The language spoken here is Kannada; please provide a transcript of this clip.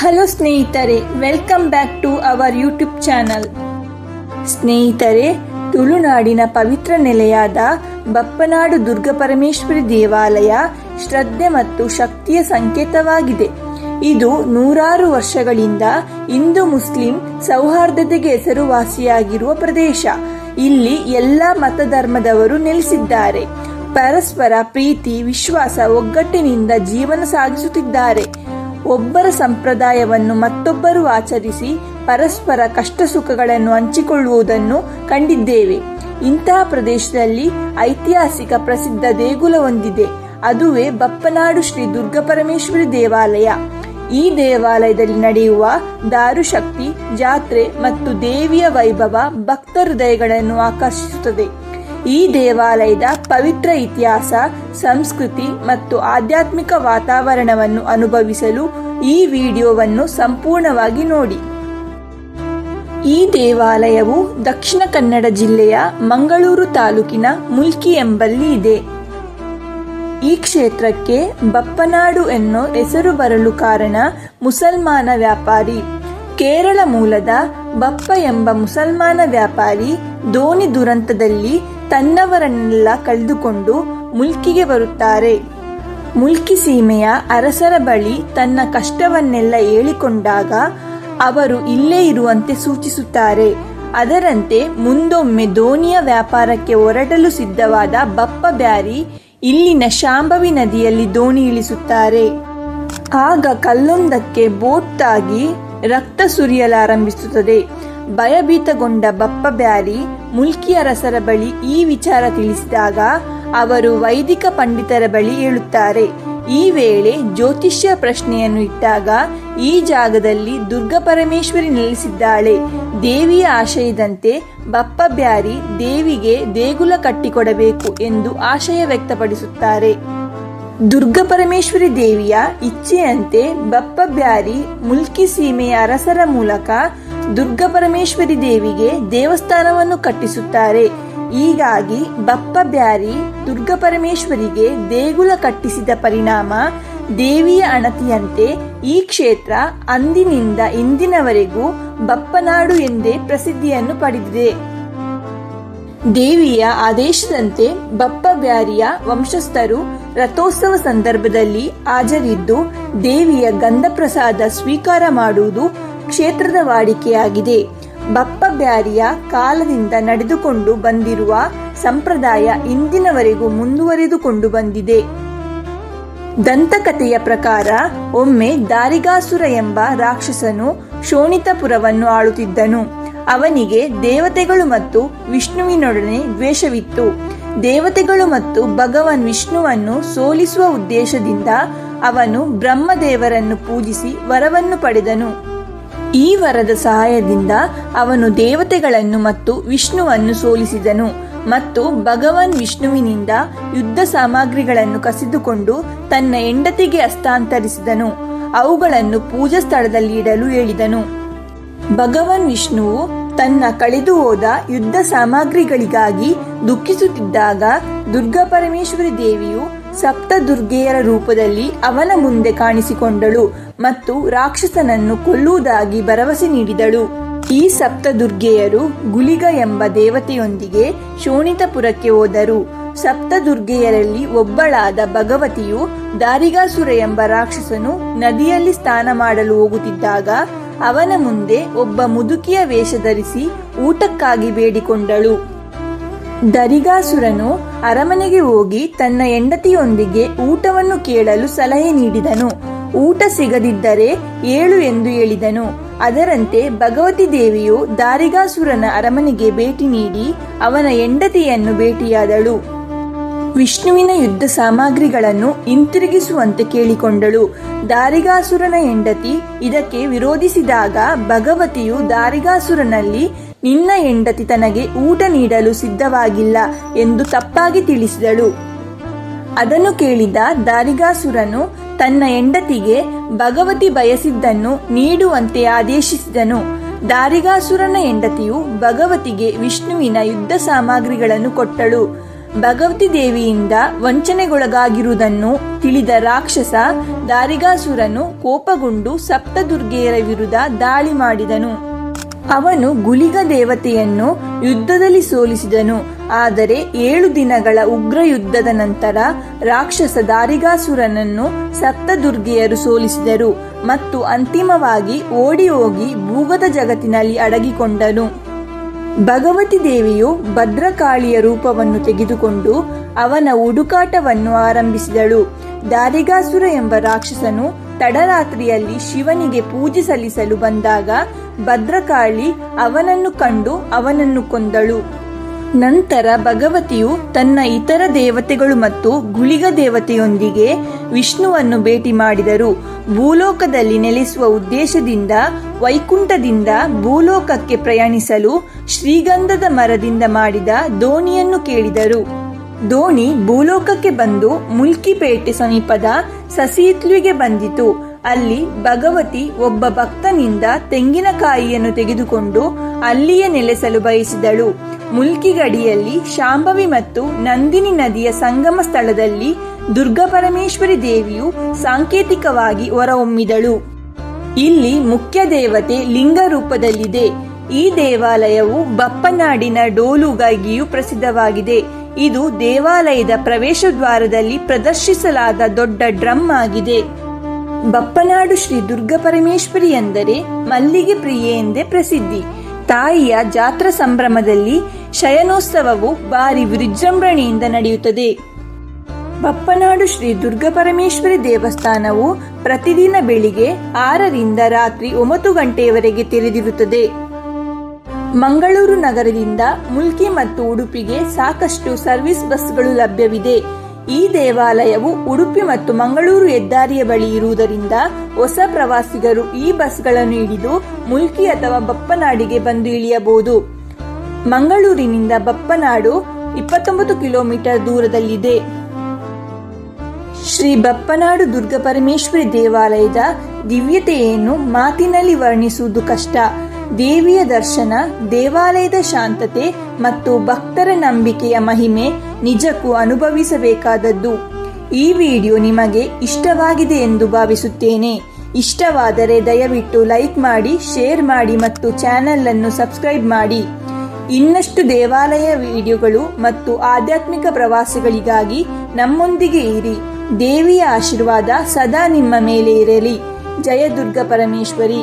ಹಲೋ ಸ್ನೇಹಿತರೆ welcome back to our YouTube channel ಸ್ನೇಹಿತರೆ, ತುಳುನಾಡಿನ ಪವಿತ್ರ ನೆಲೆಯಾದ ಬಪ್ಪನಾಡು ದುರ್ಗಪರಮೇಶ್ವರಿ ದೇವಾಲಯ ಶ್ರದ್ಧೆ ಮತ್ತು ಶಕ್ತಿಯ ಸಂಕೇತವಾಗಿದೆ. ಇದು ನೂರಾರು ವರ್ಷಗಳಿಂದ ಹಿಂದೂ ಮುಸ್ಲಿಂ ಸೌಹಾರ್ದತೆಗೆ ಹೆಸರುವಾಸಿಯಾಗಿರುವ ಪ್ರದೇಶ. ಇಲ್ಲಿ ಎಲ್ಲ ಮತಧರ್ಮದವರು ನೆಲೆಸಿದ್ದಾರೆ. ಪರಸ್ಪರ ಪ್ರೀತಿ, ವಿಶ್ವಾಸ, ಒಗ್ಗಟ್ಟಿನಿಂದ ಜೀವನ ಸಾಗಿಸುತ್ತಿದ್ದಾರೆ. ಒಬ್ಬರ ಸಂಪ್ರದಾಯವನ್ನು ಮತ್ತೊಬ್ಬರು ಆಚರಿಸಿ ಪರಸ್ಪರ ಕಷ್ಟ ಸುಖಗಳನ್ನು ಹಂಚಿಕೊಳ್ಳುವುದನ್ನು ಕಂಡಿದ್ದೇವೆ. ಇಂತಹ ಪ್ರದೇಶದಲ್ಲಿ ಐತಿಹಾಸಿಕ ಪ್ರಸಿದ್ಧ ದೇಗುಲ ಹೊಂದಿದೆ ಅದುವೇ ಬಪ್ಪನಾಡು ಶ್ರೀ ದುರ್ಗಾಪರಮೇಶ್ವರಿ ದೇವಾಲಯ. ಈ ದೇವಾಲಯದಲ್ಲಿ ನಡೆಯುವ ದಾರುಶಕ್ತಿ, ಜಾತ್ರೆ ಮತ್ತು ದೇವಿಯ ವೈಭವ ಭಕ್ತ ಹೃದಯಗಳನ್ನು ಆಕರ್ಷಿಸುತ್ತದೆ. ಈ ದೇವಾಲಯದ ಪವಿತ್ರ ಇತಿಹಾಸ, ಸಂಸ್ಕೃತಿ ಮತ್ತು ಆಧ್ಯಾತ್ಮಿಕ ವಾತಾವರಣವನ್ನು ಅನುಭವಿಸಲು ಈ ವಿಡಿಯೋವನ್ನು ಸಂಪೂರ್ಣವಾಗಿ ನೋಡಿ. ಈ ದೇವಾಲಯವು ದಕ್ಷಿಣ ಕನ್ನಡ ಜಿಲ್ಲೆಯ ಮಂಗಳೂರು ತಾಲೂಕಿನ ಮುಲ್ಕಿ ಎಂಬಲ್ಲಿ ಇದೆ. ಈ ಕ್ಷೇತ್ರಕ್ಕೆ ಬಪ್ಪನಾಡು ಎನ್ನೋ ಹೆಸರು ಬರಲು ಕಾರಣ ಮುಸಲ್ಮಾನ ವ್ಯಾಪಾರಿ ಕೇರಳ ಮೂಲದ ಬಪ್ಪ ಎಂಬ ಮುಸಲ್ಮಾನ ವ್ಯಾಪಾರಿ ದೋಣಿ ದುರಂತದಲ್ಲಿ ತನ್ನವರನ್ನೆಲ್ಲ ಕಳೆದುಕೊಂಡು ಮುಲ್ಕಿಗೆ ಬರುತ್ತಾರೆ. ಮುಲ್ಕಿ ಸೀಮೆಯ ಅರಸರ ಬಳಿ ತನ್ನ ಕಷ್ಟವನ್ನೆಲ್ಲ ಹೇಳಿಕೊಂಡಾಗ ಅವರು ಇಲ್ಲೇ ಇರುವಂತೆ ಸೂಚಿಸುತ್ತಾರೆ. ಅದರಂತೆ ಮುಂದೊಮ್ಮೆ ದೋಣಿಯ ವ್ಯಾಪಾರಕ್ಕೆ ಹೊರಡಲು ಸಿದ್ಧವಾದ ಬಪ್ಪ ಬ್ಯಾರಿ ಇಲ್ಲಿನ ಶಾಂಭವಿ ನದಿಯಲ್ಲಿ ದೋಣಿ ಇಳಿಸುತ್ತಾರೆ. ಆಗ ಕಲ್ಲೊಂದಕ್ಕೆ ಬೋಟ್ ತಾಗಿ ರಕ್ತ ಸುರಿಯಲಾರಂಭಿಸುತ್ತದೆ. ಭಯಭೀತಗೊಂಡ ಬಪ್ಪ ಬ್ಯಾರಿ ಮುಲ್ಕಿ ಅರಸರ ಬಳಿ ಈ ವಿಚಾರ ತಿಳಿಸಿದಾಗ ಅವರು ವೈದಿಕ ಪಂಡಿತರ ಬಳಿ ಹೇಳುತ್ತಾರೆ, ಈ ವೇಳೆ ಜ್ಯೋತಿಷ್ಯ ಪ್ರಶ್ನೆಯನ್ನು ಇಟ್ಟಾಗ ಈ ಜಾಗದಲ್ಲಿ ದುರ್ಗಪರಮೇಶ್ವರಿ ನೆಲೆಸಿದ್ದಾಳೆ. ದೇವಿಯ ಆಶಯದಂತೆ ಬಪ್ಪ ಬ್ಯಾರಿ ದೇವಿಗೆ ದೇಗುಲ ಕಟ್ಟಿಕೊಡಬೇಕು ಎಂದು ಆಶಯ ವ್ಯಕ್ತಪಡಿಸುತ್ತಾರೆ. ದುರ್ಗಪರಮೇಶ್ವರಿ ದೇವಿಯ ಇಚ್ಛೆಯಂತೆ ಬಪ್ಪ ಬ್ಯಾರಿ ಮುಲ್ಕಿ ಸೀಮೆಯ ಅರಸರ ಮೂಲಕ ದುರ್ಗಪರಮೇಶ್ವರಿ ದೇವಿಗೆ ದೇವಸ್ಥಾನವನ್ನು ಕಟ್ಟಿಸುತ್ತಾರೆ. ಹೀಗಾಗಿ ಬಪ್ಪ ಬ್ಯಾರಿ ದುರ್ಗಪರಮೇಶ್ವರಿಗೆ ದೇಗುಲ ಕಟ್ಟಿಸಿದ ಪರಿಣಾಮ ದೇವಿಯ ಅಣತಿಯಂತೆ ಈ ಕ್ಷೇತ್ರ ಅಂದಿನಿಂದ ಇಂದಿನವರೆಗೂ ಬಪ್ಪನಾಡು ಎಂದೇ ಪ್ರಸಿದ್ಧಿಯನ್ನು ಪಡೆದಿದೆ. ದೇವಿಯ ಆದೇಶದಂತೆ ಬಪ್ಪ ಬ್ಯಾರಿಯ ವಂಶಸ್ಥರು ರಥೋತ್ಸವ ಸಂದರ್ಭದಲ್ಲಿ ಹಾಜರಿದ್ದು ದೇವಿಯ ಗಂಧಪ್ರಸಾದ ಸ್ವೀಕಾರ ಮಾಡುವುದು ಕ್ಷೇತ್ರದ ವಾಡಿಕೆಯಾಗಿದೆ. ಬಪ್ಪ ಬ್ಯಾರಿಯ ಕಾಲದಿಂದ ನಡೆದುಕೊಂಡು ಬಂದಿರುವ ಸಂಪ್ರದಾಯ ಇಂದಿನವರೆಗೂ ಮುಂದುವರೆದುಕೊಂಡು ಬಂದಿದೆ. ದಂತಕಥೆಯ ಪ್ರಕಾರ ಒಮ್ಮೆ ದಾರಿಗಾಸುರ ಎಂಬ ರಾಕ್ಷಸನು ಶೋಣಿತಪುರವನ್ನು ಆಳುತ್ತಿದ್ದನು. ಅವನಿಗೆ ದೇವತೆಗಳು ಮತ್ತು ವಿಷ್ಣುವಿನೊಡನೆ ದ್ವೇಷವಿತ್ತು. ದೇವತೆಗಳು ಮತ್ತು ಭಗವಾನ್ ವಿಷ್ಣುವನ್ನು ಸೋಲಿಸುವ ಉದ್ದೇಶದಿಂದ ಅವನು ಬ್ರಹ್ಮದೇವರನ್ನು ಪೂಜಿಸಿ ವರವನ್ನು ಪಡೆದನು. ಈ ವರದ ಸಹಾಯದಿಂದ ಅವನು ದೇವತೆಗಳನ್ನು ಮತ್ತು ವಿಷ್ಣುವನ್ನು ಸೋಲಿಸಿದನು ಮತ್ತು ಭಗವಾನ್ ವಿಷ್ಣುವಿನಿಂದ ಯುದ್ಧ ಸಾಮಗ್ರಿಗಳನ್ನು ಕಸಿದುಕೊಂಡು ತನ್ನ ಹೆಂಡತಿಗೆ ಹಸ್ತಾಂತರಿಸಿದನು. ಅವುಗಳನ್ನು ಪೂಜಾ ಸ್ಥಳದಲ್ಲಿ ಇಡಲು ಹೇಳಿದನು. ಭಗವಾನ್ ವಿಷ್ಣುವು ತನ್ನ ಕಳೆದು ಹೋದ ಯುದ್ಧ ಸಾಮಗ್ರಿಗಳಿಗಾಗಿ ದುಃಖಿಸುತ್ತಿದ್ದಾಗ ದುರ್ಗಾ ಪರಮೇಶ್ವರಿ ದೇವಿಯು ಸಪ್ತ ದುರ್ಗೆಯರ ರೂಪದಲ್ಲಿ ಅವನ ಮುಂದೆ ಕಾಣಿಸಿಕೊಂಡಳು ಮತ್ತು ರಾಕ್ಷಸನನ್ನು ಕೊಲ್ಲುವುದಾಗಿ ಭರವಸೆ ನೀಡಿದಳು. ಈ ಸಪ್ತ ದುರ್ಗೆಯರು ಗುಲಿಗ ಎಂಬ ದೇವತೆಯೊಂದಿಗೆ ಶೋಣಿತಪುರಕ್ಕೆ ಹೋದರು. ಸಪ್ತ ದುರ್ಗೆಯರಲ್ಲಿ ಒಬ್ಬಳಾದ ಭಗವತಿಯು ದಾರಿಗಾಸುರ ಎಂಬ ರಾಕ್ಷಸನು ನದಿಯಲ್ಲಿ ಸ್ನಾನ ಮಾಡಲು ಹೋಗುತ್ತಿದ್ದಾಗ ಅವನ ಮುಂದೆ ಒಬ್ಬ ಮುದುಕಿಯ ವೇಷ ಧರಿಸಿ ಊಟಕ್ಕಾಗಿ ಬೇಡಿಕೊಂಡಳು. ದರಿಗಾಸುರನು ಅರಮನೆಗೆ ಹೋಗಿ ತನ್ನ ಹೆಂಡತಿಯೊಂದಿಗೆ ಊಟವನ್ನು ಕೇಳಲು ಸಲಹೆ ನೀಡಿದನು. ಊಟ ಸಿಗದಿದ್ದರೆ ಏಳು ಎಂದು ಹೇಳಿದನು. ಅದರಂತೆ ಭಗವತಿ ದೇವಿಯು ದಾರಿಗಾಸುರನ ಅರಮನೆಗೆ ಭೇಟಿ ನೀಡಿ ಅವನ ಹೆಂಡತಿಯನ್ನು ಭೇಟಿಯಾದಳು. ವಿಷ್ಣುವಿನ ಯುದ್ಧ ಸಾಮಗ್ರಿಗಳನ್ನು ಹಿಂತಿರುಗಿಸುವಂತೆ ಕೇಳಿಕೊಂಡಳು. ದಾರಿಗಾಸುರನ ಹೆಂಡತಿ ಇದಕ್ಕೆ ವಿರೋಧಿಸಿದಾಗ ಭಗವತಿಯು ದಾರಿಗಾಸುರನಲ್ಲಿ, ನಿನ್ನ ಹೆಂಡತಿ ತನಗೆ ಊಟ ನೀಡಲು ಸಿದ್ಧವಾಗಿಲ್ಲ ಎಂದು ತಪ್ಪಾಗಿ ತಿಳಿಸಿದಳು. ಅದನ್ನು ಕೇಳಿದ ದಾರಿಗಾಸುರನು ತನ್ನ ಹೆಂಡತಿಗೆ ಭಗವತಿ ಬಯಸಿದ್ದನ್ನು ನೀಡುವಂತೆ ಆದೇಶಿಸಿದನು. ದಾರಿಗಾಸುರನ ಹೆಂಡತಿಯು ಭಗವತಿಗೆ ವಿಷ್ಣುವಿನ ಯುದ್ಧ ಸಾಮಗ್ರಿಗಳನ್ನು ಕೊಟ್ಟಳು. ಭಗವತಿ ದೇವಿಯಿಂದ ವಂಚನೆಗೊಳಗಾಗಿರುವುದನ್ನು ತಿಳಿದ ರಾಕ್ಷಸ ದಾರಿಗಾಸುರನು ಕೋಪಗೊಂಡು ಸಪ್ತದುರ್ಗೆಯರ ವಿರುದ್ಧ ದಾಳಿ ಮಾಡಿದನು. ಅವನು ಗುಲಿಗ ದೇವತೆಯನ್ನು ಯುದ್ಧದಲ್ಲಿ ಸೋಲಿಸಿದನು. ಆದರೆ ಏಳು ದಿನಗಳ ಉಗ್ರ ಯುದ್ಧದ ನಂತರ ರಾಕ್ಷಸ ದಾರಿಗಾಸುರನನ್ನು ಸಪ್ತದುರ್ಗೆಯರು ಸೋಲಿಸಿದರು ಮತ್ತು ಅಂತಿಮವಾಗಿ ಓಡಿ ಹೋಗಿ ಭೂಗತ ಜಗತ್ತಿನಲ್ಲಿ ಅಡಗಿಕೊಂಡನು. ಭಗವತಿ ದೇವಿಯು ಭದ್ರಕಾಳಿಯ ರೂಪವನ್ನು ತೆಗೆದುಕೊಂಡು ಅವನ ಹುಡುಕಾಟವನ್ನು ಆರಂಭಿಸಿದಳು. ದಾರಿಗಾಸುರ ಎಂಬ ರಾಕ್ಷಸನು ತಡರಾತ್ರಿಯಲ್ಲಿ ಶಿವನಿಗೆ ಪೂಜೆ ಸಲ್ಲಿಸಲು ಬಂದಾಗ ಭದ್ರಕಾಳಿ ಅವನನ್ನು ಕಂಡು ಅವನನ್ನು ಕೊಂದಳು. ನಂತರ ಭಗವತಿಯು ತನ್ನ ಇತರ ದೇವತೆಗಳು ಮತ್ತು ಗುಳಿಗ ದೇವತೆಯೊಂದಿಗೆ ವಿಷ್ಣುವನ್ನು ಭೇಟಿ ಮಾಡಿದರು. ಭೂಲೋಕದಲ್ಲಿ ನೆಲೆಸುವ ಉದ್ದೇಶದಿಂದ, ವೈಕುಂಠದಿಂದ ಭೂಲೋಕಕ್ಕೆ ಪ್ರಯಾಣಿಸಲು ಶ್ರೀಗಂಧದ ಮರದಿಂದ ಮಾಡಿದ ದೋಣಿಯನ್ನು ಕೇಳಿದರು. ದೋಣಿ ಭೂಲೋಕಕ್ಕೆ ಬಂದು ಮುಲ್ಕಿಪೇಟೆ ಸಮೀಪದ ಸಸೀತ್ಲುವಿಗೆ ಬಂದಿತು. ಅಲ್ಲಿ ಭಗವತಿ ಒಬ್ಬ ಭಕ್ತನಿಂದ ತೆಂಗಿನಕಾಯಿಯನ್ನು ತೆಗೆದುಕೊಂಡು ಅಲ್ಲಿಯೇ ನೆಲೆಸಲು ಬಯಸಿದಳು. ಮುಲ್ಕಿಗಡಿಯಲ್ಲಿ ಶಾಂಭವಿ ಮತ್ತು ನಂದಿನಿ ನದಿಯ ಸಂಗಮ ಸ್ಥಳದಲ್ಲಿ ದುರ್ಗಾಪರಮೇಶ್ವರಿ ದೇವಿಯು ಸಾಂಕೇತಿಕವಾಗಿ ಹೊರಹೊಮ್ಮಿದಳು. ಇಲ್ಲಿ ಮುಖ್ಯ ದೇವತೆ ಲಿಂಗ ರೂಪದಲ್ಲಿದೆ ಈ ದೇವಾಲಯವು ಬಪ್ಪನಾಡಿನ ಡೋಲುಗಾಗಿಯೂ ಪ್ರಸಿದ್ಧವಾಗಿದೆ. ಇದು ದೇವಾಲಯದ ಪ್ರವೇಶ ದ್ವಾರದಲ್ಲಿ ಪ್ರದರ್ಶಿಸಲಾದ ದೊಡ್ಡ ಡ್ರಮ್ ಆಗಿದೆ. ಬಪ್ಪನಾಡು ಶ್ರೀ ದುರ್ಗಾಪರಮೇಶ್ವರಿ ಎಂದರೆ ಮಲ್ಲಿಗೆ ಪ್ರಿಯೆ ಎಂದೇ ಪ್ರಸಿದ್ಧಿ. ತಾಯಿಯ ಜಾತ್ರಾ ಸಂಭ್ರಮದಲ್ಲಿ ಶಯನೋತ್ಸವವು ಭಾರಿ ವಿಜೃಂಭಣೆಯಿಂದ ನಡೆಯುತ್ತದೆ. ಬಪ್ಪನಾಡು ಶ್ರೀ ದುರ್ಗಾಪರಮೇಶ್ವರಿ ದೇವಸ್ಥಾನವು ಪ್ರತಿದಿನ ಬೆಳಿಗ್ಗೆ ಆರರಿಂದ ರಾತ್ರಿ ಒಂಬತ್ತು ಗಂಟೆಯವರೆಗೆ ತೆರೆದಿರುತ್ತದೆ. ಮಂಗಳೂರು ನಗರದಿಂದ ಮುಲ್ಕಿ ಮತ್ತು ಉಡುಪಿಗೆ ಸಾಕಷ್ಟು ಸರ್ವಿಸ್ ಬಸ್ಗಳು ಲಭ್ಯವಿದೆ. ಈ ದೇವಾಲಯವು ಉಡುಪಿ ಮತ್ತು ಮಂಗಳೂರು ಹೆದ್ದಾರಿಯ ಬಳಿ ಇರುವುದರಿಂದ ಹೊಸ ಪ್ರವಾಸಿಗರು ಈ ಬಸ್ಗಳನ್ನು ಹಿಡಿದು ಮುಲ್ಕಿ ಅಥವಾ ಬಪ್ಪನಾಡಿಗೆ ಬಂದು ಇಳಿಯಬಹುದು. ಮಂಗಳೂರಿನಿಂದ ಬಪ್ಪನಾಡು ಇಪ್ಪತ್ತೊಂಬತ್ತು ಕಿಲೋಮೀಟರ್ ದೂರದಲ್ಲಿದೆ. ಶ್ರೀ ಬಪ್ಪನಾಡು ದುರ್ಗಪರಮೇಶ್ವರಿ ದೇವಾಲಯದ ದಿವ್ಯತೆಯನ್ನು ಮಾತಿನಲ್ಲಿ ವರ್ಣಿಸುವುದು ಕಷ್ಟ. ದೇವಿಯ ದರ್ಶನ, ದೇವಾಲಯದ ಶಾಂತತೆ ಮತ್ತು ಭಕ್ತರ ನಂಬಿಕೆಯ ಮಹಿಮೆ ನಿಜಕ್ಕೂ ಅನುಭವಿಸಬೇಕಾದದ್ದು. ಈ ವಿಡಿಯೋ ನಿಮಗೆ ಇಷ್ಟವಾಗಿದೆ ಎಂದು ಭಾವಿಸುತ್ತೇನೆ. ಇಷ್ಟವಾದರೆ ದಯವಿಟ್ಟು ಲೈಕ್ ಮಾಡಿ, ಶೇರ್ ಮಾಡಿ ಮತ್ತು ಚಾನೆಲ್ ಅನ್ನು ಸಬ್ಸ್ಕ್ರೈಬ್ ಮಾಡಿ. ಇನ್ನಷ್ಟು ದೇವಾಲಯ ವಿಡಿಯೋಗಳು ಮತ್ತು ಆಧ್ಯಾತ್ಮಿಕ ಪ್ರವಾಸಗಳಿಗಾಗಿ ನಮ್ಮೊಂದಿಗೆ ಇರಿ. ದೇವಿಯ ಆಶೀರ್ವಾದ ಸದಾ ನಿಮ್ಮ ಮೇಲೆ ಇರಲಿ. ಜಯ ದುರ್ಗಾ ಪರಮೇಶ್ವರಿ.